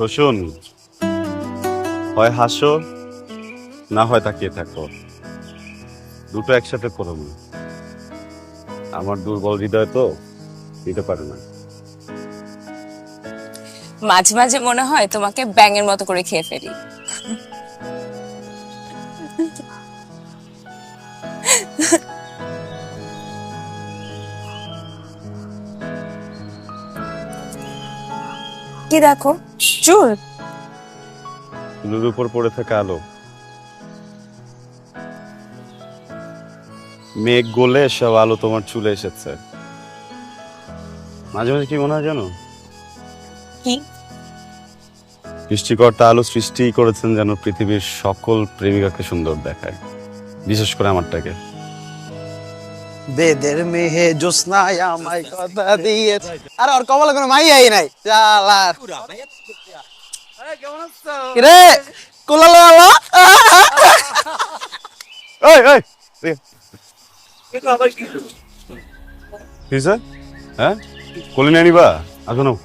রসুন, হয় হাসো, না হয় তাকিয়ে থাকো। দুটো একসাথে করো না আমার দুর্বল হৃদয় তো দিতে পারে না। মাঝে মাঝে মনে হয় তোমাকে ব্যাঙের মতো করে খেয়ে ফেলি। কি দেখো? চুল। চুলের উপর পড়ে থাকা আলো। মেঘ গলে সব আলো তোমার চুলে এসেছে। মাঝে মাঝে কি মনে হয় জানো? কি? সৃষ্টিকর্তা আলো সৃষ্টি করেছেন যেন পৃথিবীর সকল প্রেমিকাকে সুন্দর দেখায়। বিশেষ করে আমারটাকে। বেদের মেহে জোসনায় আমায় কথা দিয়ে। আরে ওর কপালে কোনো মাইয়াই নাই। চালার রে কোলালো আলো? এই এই। কি স্যার হ্যাঁ? কোলে নিয়ে নিবা আসো নাও।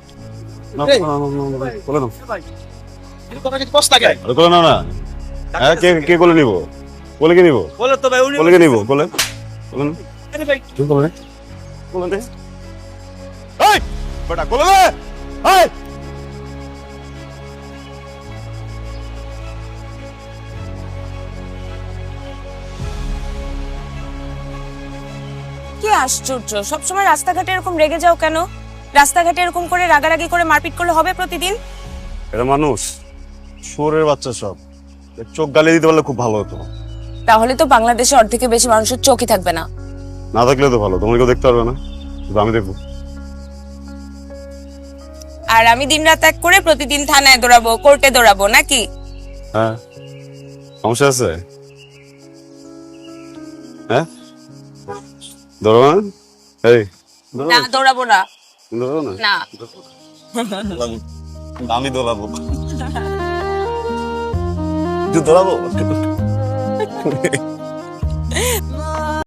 কোলে নাও। কোলে নাও না। হ্যাঁ কে কে কোলে নিব? কোলে কে নিব? বলে তো ভাই কোলে কে নিব? কোলে? কোলে এই বেটা এই! কি আশ্চর্য? সবসময় রাস্তাঘাটে এরকম রেগে যাও কেন? রাস্তাঘাটে এরকম করে রাগারাগি করে মারপিট করলে হবে প্রতিদিন? এটা মানুষ শুয়োরের বাচ্চা সব। চোখ গালি দিতে পারলে খুব ভালো হতো। তাহলে তো বাংলাদেশে অর্ধেকের বেশি মানুষের চোখই থাকবে না। না থাকলে তো ভালো তোমাকে কেউ দেখতে পারবে না। আমি দেখব। আর আমি দিনরাত এক করে প্রতিদিন থানায় দৌড়াবো কোর্টে দৌড়াবো নাকি? হ্যাঁ। সমস্যা আছে? হ্যাঁ? ধরো না? এই। না দৌড়াবো না। আমি